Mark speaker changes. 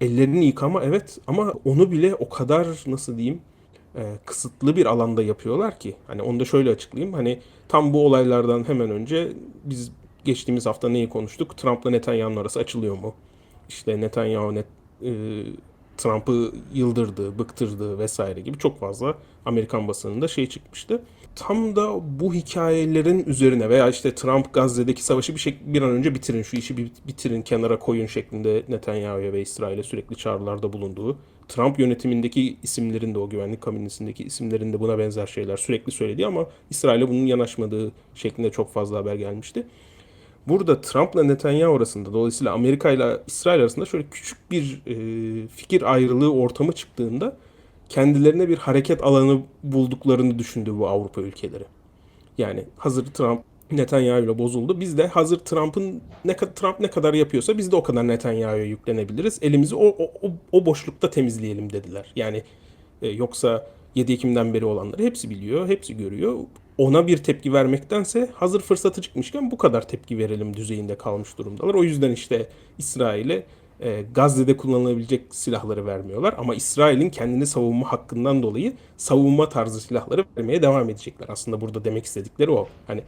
Speaker 1: ellerini yıkama evet ama onu bile o kadar nasıl diyeyim e, kısıtlı bir alanda yapıyorlar ki. Hani onu da şöyle açıklayayım. Hani tam bu olaylardan hemen önce biz geçtiğimiz hafta neyi konuştuk? Trump'la Netanyahu'nun arası açılıyor mu? İşte Netanyahu net, e, Trump'ı yıldırdı, bıktırdı vesaire gibi çok fazla Amerikan basınında şey çıkmıştı. Tam da bu hikayelerin üzerine veya işte Trump Gazze'deki savaşı bir, şey, bir an önce bitirin, şu işi bitirin, kenara koyun şeklinde Netanyahu'ya ve İsrail'e sürekli çağrılarda bulunduğu, Trump yönetimindeki isimlerin de o güvenlik kabinesindeki isimlerin de buna benzer şeyler sürekli söylediği ama İsrail'e bunun yanaşmadığı şeklinde çok fazla haber gelmişti. Burada Trump'la Netanyahu arasında dolayısıyla Amerika ile İsrail arasında şöyle küçük bir e, fikir ayrılığı ortamı çıktığında kendilerine bir hareket alanı bulduklarını düşündü bu Avrupa ülkeleri. Yani hazır Trump Netanyahu ile bozuldu. Biz de hazır Trump'ın ne Trump ne kadar yapıyorsa biz de o kadar Netanyahu'ya yüklenebiliriz. Elimizi o, o, o boşlukta temizleyelim dediler. Yani e, yoksa 7 Ekim'den beri olanları hepsi biliyor, hepsi görüyor. Ona bir tepki vermektense hazır fırsatı çıkmışken bu kadar tepki verelim düzeyinde kalmış durumdalar. O yüzden işte İsrail'e e, Gazze'de kullanılabilecek silahları vermiyorlar. Ama İsrail'in kendini savunma hakkından dolayı savunma tarzı silahları vermeye devam edecekler. Aslında burada demek istedikleri o. Hani